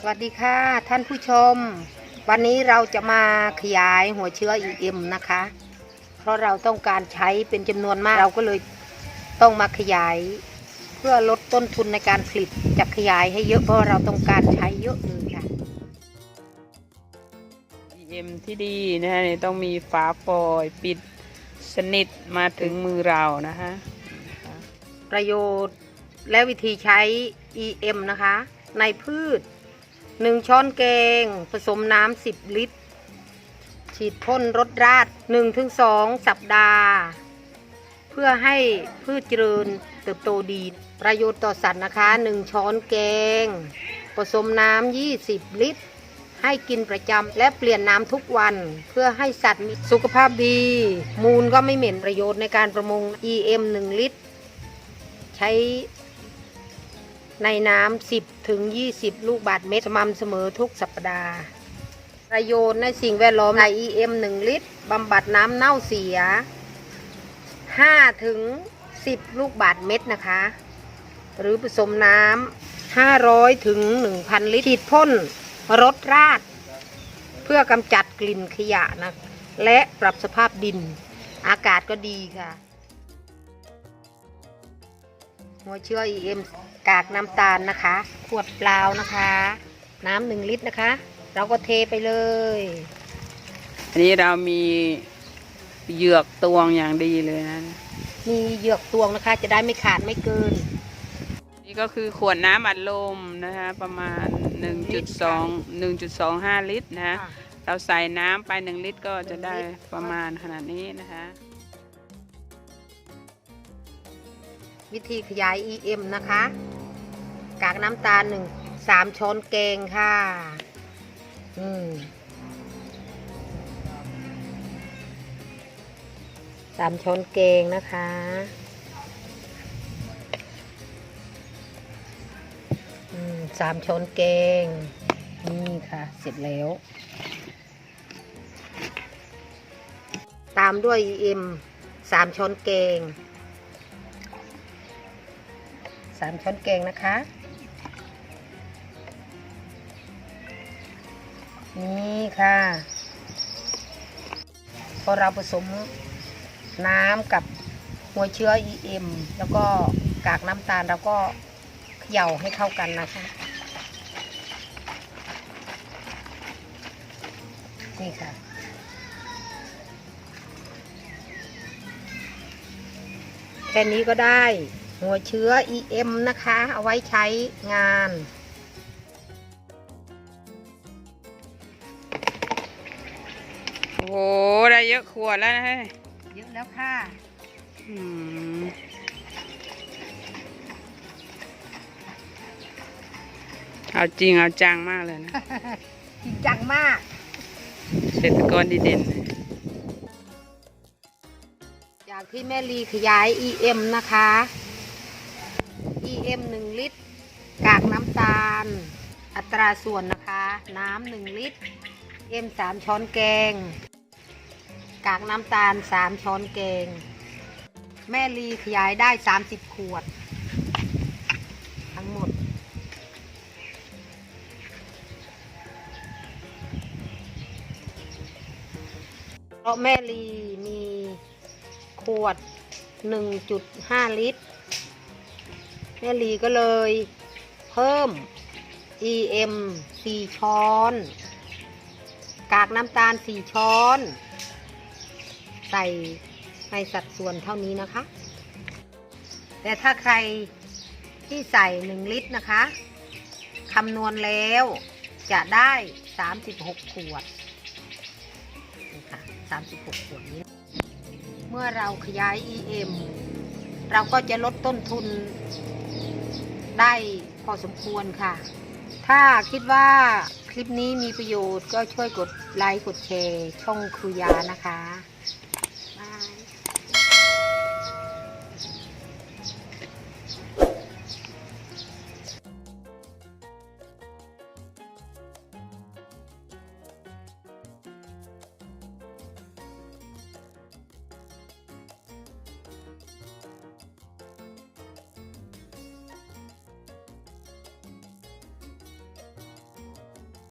สวัสดีค่ะท่านผู้ชม วันนี้เราจะมาขยายหัวเชื้อ EM นะคะ เพราะเราต้องการใช้เป็นจำนวนมากเราก็เลยต้องมาขยาย เพื่อลดต้นทุนในการผลิตจะขยายให้เยอะเพราะเราต้องการใช้เยอะเลยค่ะ EM ที่ดีนะฮะเนี่ยต้องมีฝาฟอยล์ปิดสนิทมาถึงมือเรานะฮะประโยชน์และวิธีใช้ EM นะคะ ในพืช 1ช้อนแกงผสมน้ำ10ลิตร ฉีดพ่นรดราด1-2สัปดาห์ เพื่อให้พืชเจริญเติบโตดี ประโยชน์ต่อสัตว์นะคะ1ช้อนแกงผสมน้ำ20ลิตร ให้กินประจำและเปลี่ยนน้ำทุกวัน เพื่อให้สัตว์มีสุขภาพดี มูลก็ไม่เหม็นประโยชน์ในการประมง EM 1 ลิตร ใช้ ในน้ำ10ถึง20 ลูกบาทเมตรสม่ำเสมอทุกสัปดาห์ ประโยชน์ในสิ่งแวดล้อมใน EM 1ลิตรบำบัดน้ำเน่าเสีย5ถึง10 ลูกบาทเม็ดนะคะ หรือผสมน้ำ500ถึง1,000 ลิตรฉีดพ่นรดราด เพื่อกำจัดกลิ่นขยะนะ และปรับสภาพดิน อากาศก็ดีค่ะ หัวเชื้อ EM กากน้ำตาลนะคะ ขวดเปล่านะคะ น้ำหนึ่งลิตรนะคะ เราก็เทไปเลยอันนี้เรามีเหยือกตวงอย่างดีเลยนะ มีเหยือกตวงนะคะ จะได้ไม่ขาดไม่เกิน นี่ก็คือขวดน้ำอัดลมนะคะ ประมาณ 1.2 1.25 ลิตรนะฮะเราใส่น้ำไป 1 ลิตรก็จะได้ประมาณขนาดนี้นะคะ วิธีขยาย EM นะคะ กากน้ำตาลหนึ่งสามช้อนแกงค่ะ อืมสามช้อนแกงนะคะ อืมสามช้อนแกง นี่ค่ะ เสร็จแล้ว ตามด้วย EM สามช้อนแกง สามช้อนแกงนะคะ นี่ค่ะ พอเราผสมน้ำกับหัวเชื้อ EM แล้วก็กากน้ำตาลเราก็เขย่าให้เข้ากันนะคะ นี่ค่ะแค่นี้ก็ได้ หัวเชื้อ EM นะคะ เอาไว้ใช้งาน โอ้โหได้เยอะขวดแล้วนะเฮ้ยเยอะแล้วค่ะ อืมเอาจริงเอาจังมากเลยนะ จริงจังมาก เศรษฐกรดีเด่น จากที่แม่ลีขยาย EM นะคะ EM 1 ลิตร กากน้ำตาล อัตราส่วนนะคะ น้ำ1ลิตร M 3ช้อนแกง กากน้ำตาล 3 ช้อนแกง แม่ลีขยายได้ 30 ขวด ทั้งหมดเพราะแม่ลีมีขวด 1.5 ลิตร แม่ลีก็เลย เพิ่ม EM 4 ช้อน กากน้ำตาล 4 ช้อน ใส่ในสัดส่วนเท่านี้นะคะ แต่ถ้าใครที่ใส่ 1 ลิตรนะคะคำนวณแล้วจะได้ 36 ขวดนี่ค่ะ36 ขวดนี้ เมื่อเราขยาย EM เราก็จะลดต้นทุน ได้พอสมควรค่ะ ถ้าคิดว่าคลิปนี้มีประโยชน์ก็ช่วยกดไลค์กดแชร์ช่องครูยานะคะ